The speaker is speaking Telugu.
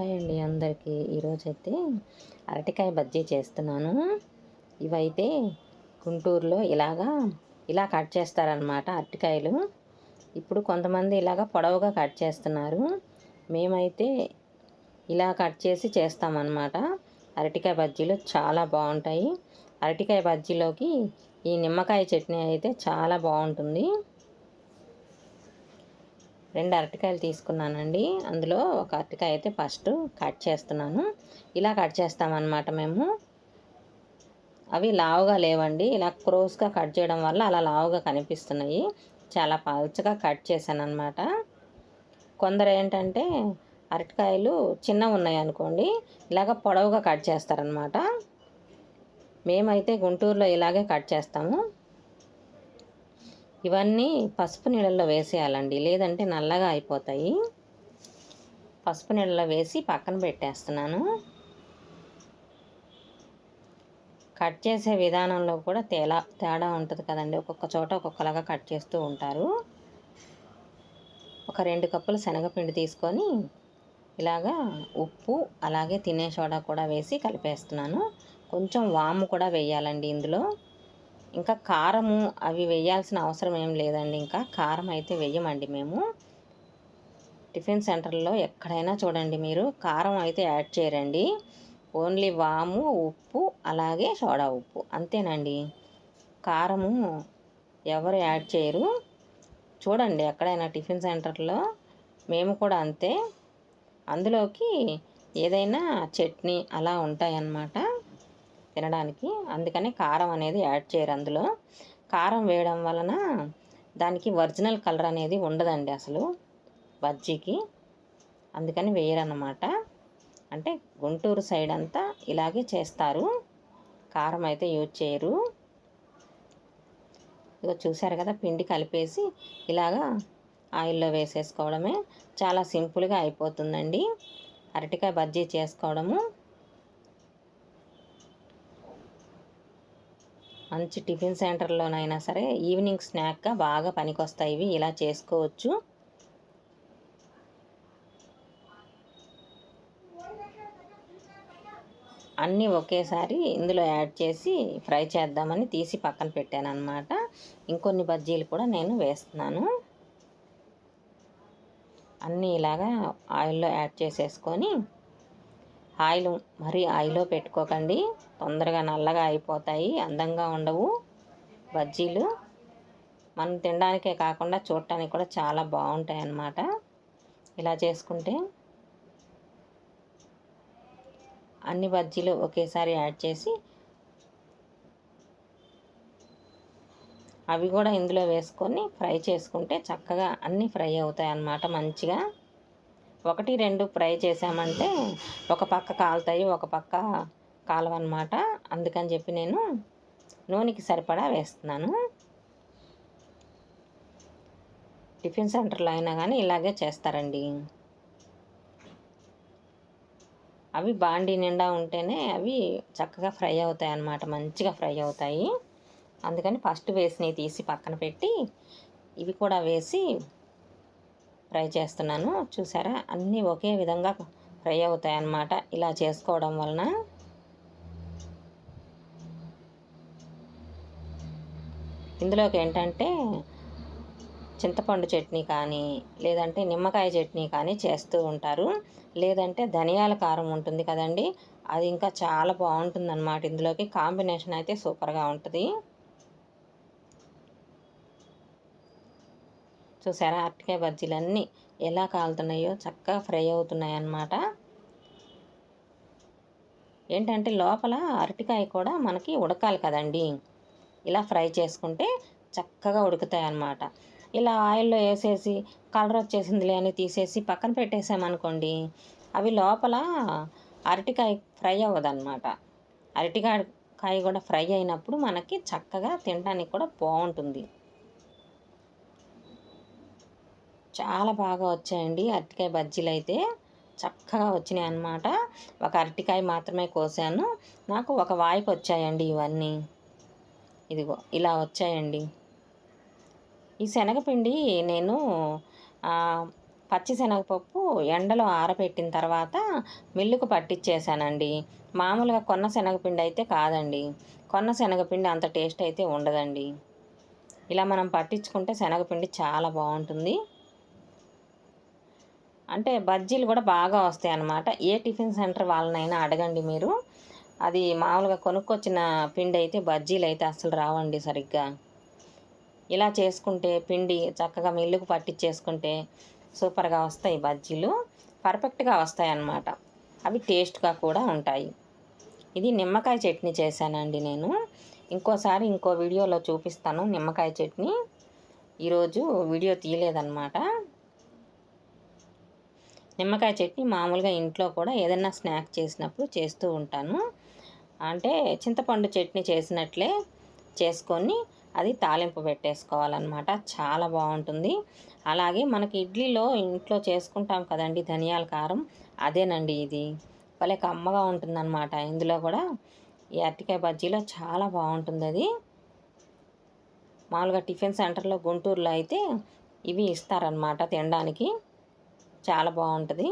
హాయ్ అండి అందరికీ. ఈరోజైతే అరటికాయ బజ్జీ చేస్తున్నాను. ఇవైతే గుంటూరులో ఇలాగా ఇలా కట్ చేస్తారనమాట అరటికాయలు. ఇప్పుడు కొంతమంది ఇలాగ పొడవుగా కట్ చేస్తున్నారు. మేమైతే ఇలా కట్ చేసి చేస్తామన్నమాట. అరటికాయ బజ్జీలు చాలా బాగుంటాయి. అరటికాయ బజ్జీలోకి ఈ నిమ్మకాయ చట్నీ అయితే చాలా బాగుంటుంది. రెండు అరటికాయలు తీసుకున్నానండి. అందులో ఒక అరటికాయ అయితే ఫస్ట్ కట్ చేస్తున్నాను. ఇలా కట్ చేస్తామన్నమాట మేము. అవి లావుగా లేవండి. ఇలా క్రోస్గా కట్ చేయడం వల్ల అలా లావుగా కనిపిస్తున్నాయి. చాలా పలుచగా కట్ చేశాను అనమాట కొందరు ఏంటంటే అరటికాయలు చిన్నవి ఉన్నాయి అనుకోండి ఇలాగ పొడవుగా కట్ చేస్తారనమాట మేమైతే గుంటూరులో ఇలాగే కట్ చేస్తాము. ఇవన్నీ పసుపు నీళ్ళల్లో వేసేయాలండి. లేదంటే నల్లగా అయిపోతాయి. పసుపు నీళ్ళలో వేసి పక్కన పెట్టేస్తున్నాను. కట్ చేసే విధానంలో కూడా తేలా తేడా ఉంటుంది కదండి. ఒక్కొక్క చోట ఒక్కొక్కలాగా కట్ చేస్తూ ఉంటారు. ఒక రెండు కప్పులు శనగపిండి తీసుకొని ఇలాగా ఉప్పు అలాగే తినే సోడా కూడా వేసి కలిపేస్తున్నాను. కొంచెం వాము కూడా వేయాలండి ఇందులో. ఇంకా కారము అవి వేయాల్సిన అవసరం ఏం లేదండి. ఇంకా కారం అయితే వేయమండి మేము. టిఫిన్ సెంటర్లో ఎక్కడైనా చూడండి మీరు కారం అయితే యాడ్ చేయరండి. ఓన్లీ వాము ఉప్పు అలాగే సోడా ఉప్పు. అంతేనండి. కారము ఎవరు యాడ్ చేయరు. చూడండి ఎక్కడైనా టిఫిన్ సెంటర్లో మేము కూడా అంతే. అందులోకి ఏదైనా చట్నీ అలా ఉంటాయన్నమాట. తినడానికి. అందుకని కారం అనేది యాడ్ చేయరు అందులో. కారం వేయడం వలన దానికి ఒరిజినల్ కలర్ అనేది ఉండదండి అసలు బజ్జీకి. అందుకని వేయరన్నమాట. అంటే గుంటూరు సైడ్ అంతా ఇలాగే చేస్తారు. కారం అయితే యూజ్ చేయరు. ఇక చూసారు కదా పిండి కలిపేసి ఇలాగా ఆయిల్లో వేసేసుకోవడమే. చాలా సింపుల్గా అయిపోతుందండి. అరటికాయ బజ్జీ చేసుకోవడము. మంచి టిఫిన్ సెంటర్లోనైనా సరే ఈవినింగ్ స్నాక్గా బాగా పనికొస్తాయి. ఇవి ఇలా చేసుకోవచ్చు. అన్నీ ఒకేసారి ఇందులో యాడ్ చేసి ఫ్రై చేద్దామని తీసి పక్కన పెట్టాను అనమాట ఇంకొన్ని బజ్జీలు కూడా నేను వేస్తున్నాను. అన్నీ ఇలాగా ఆయిల్లో యాడ్ చేసేసుకొని ఆయిల్ మరీ ఆయిల్లో పెట్టుకోకండి. తొందరగా నల్లగా అయిపోతాయి. అందంగా ఉండవు. బజ్జీలు మనం తినడానికే కాకుండా చూడటానికి కూడా చాలా బాగుంటాయి అన్నమాట. ఇలా చేసుకుంటే అన్ని బజ్జీలు ఒకేసారి యాడ్ చేసి అవి కూడా ఇందులో వేసుకొని ఫ్రై చేసుకుంటే చక్కగా అన్నీ ఫ్రై అవుతాయి అన్నమాట మంచిగా. ఒకటి రెండు ఫ్రై చేసామంటే ఒక పక్క కాలుతాయి ఒక పక్క కాలవన్నమాట. అందుకని చెప్పి నేను నూనెకి సరిపడా వేస్తున్నాను. టిఫిన్ సెంటర్లో అయినా కానీ ఇలాగే చేస్తారండి. అవి బాండీ నిండా ఉంటేనే అవి చక్కగా ఫ్రై అవుతాయి అన్నమాట మంచిగా ఫ్రై అవుతాయి. అందుకని ఫస్ట్ వేసినవి తీసి పక్కన పెట్టి ఇవి కూడా వేసి ఫ్రై చేస్తున్నాను. చూసారా? అన్నీ ఒకే విధంగా ఫ్రై అవుతాయి అన్నమాట ఇలా చేసుకోవడం వలన. ఇందులోకి ఏంటంటే చింతపండు చట్నీ కానీ లేదంటే నిమ్మకాయ చట్నీ కానీ చేస్తూ ఉంటారు. లేదంటే ధనియాల కారం ఉంటుంది కదండి. అది ఇంకా చాలా బాగుంటుంది అన్నమాట ఇందులోకి కాంబినేషన్ అయితే సూపర్గా ఉంటుంది. చూసారా? అరటికాయ బజ్జీలన్నీ ఎలా కాలుతున్నాయో చక్కగా ఫ్రై అవుతున్నాయి అన్నమాట ఏంటంటే లోపల అరటికాయ కూడా మనకి ఉడకాలి కదండి. ఇలా ఫ్రై చేసుకుంటే చక్కగా ఉడుకుతాయి అన్నమాట ఇలా ఆయిల్లో వేసేసి కలర్ వచ్చేసిందిలే అని తీసేసి పక్కన పెట్టేసామనుకోండి అవి లోపల అరటికాయ ఫ్రై అవ్వదన్నమాట. అరటికాయ కాయ కూడా ఫ్రై అయినప్పుడు మనకి చక్కగా తినడానికి కూడా బాగుంటుంది. చాలా బాగా వచ్చాయండి. అరటికాయ బజ్జీలు అయితే చక్కగా వచ్చినాయి అన్నమాట ఒక అరటికాయ మాత్రమే కోసాను. నాకు ఒక వాయికి వచ్చాయండి ఇవన్నీ. ఇదిగో ఇలా వచ్చాయండి. ఈ శనగపిండి నేను పచ్చిశనగపప్పు ఎండలో ఆరబెట్టిన తర్వాత మిల్లుకు పట్టించేసానండి మామూలుగా కొన్న శనగపిండి అయితే కాదండి. కొన్న శనగపిండి అంత టేస్ట్ అయితే ఉండదండి. ఇలా మనం పట్టించుకుంటే శనగపిండి చాలా బాగుంటుంది. అంటే బజ్జీలు కూడా బాగా వస్తాయి అన్నమాట. ఏ టిఫిన్ సెంటర్ వాళ్ళనైనా అడగండి మీరు. అది మామూలుగా కొనుక్కొచ్చిన పిండి అయితే బజ్జీలు అయితే అస్సలు రావండి సరిగ్గా. ఇలా చేసుకుంటే పిండి చక్కగా మిల్లుకు పట్టించేసుకుంటే సూపర్గా వస్తాయి బజ్జీలు. పర్ఫెక్ట్గా వస్తాయి అన్నమాట. అవి టేస్ట్గా కూడా ఉంటాయి. ఇది నిమ్మకాయ చట్నీ చేశానండి నేను. ఇంకోసారి ఇంకో వీడియోలో చూపిస్తాను నిమ్మకాయ చట్నీ. ఈరోజు వీడియో తీయలేదన్నమాట. నిమ్మకాయ చట్నీ మామూలుగా ఇంట్లో కూడా ఏదైనా స్నాక్ చేసినప్పుడు చేస్తూ ఉంటాను. అంటే చింతపండు చట్నీ చేసినట్లే చేసుకొని అది తాలింపు పెట్టేసుకోవాలన్నమాట. చాలా బాగుంటుంది. అలాగే మనకి ఇడ్లీలో ఇంట్లో చేసుకుంటాం కదండి ధనియాల కారం అదేనండి ఇది. భలే కమ్మగా ఉంటుందన్నమాట. ఇందులో కూడా ఈ అరటికాయ బజ్జీలో చాలా బాగుంటుంది అది. మామూలుగా టిఫిన్ సెంటర్లో గుంటూరులో అయితే ఇవి ఇస్తారనమాట తినడానికి. చాలా బాగుంటుంది.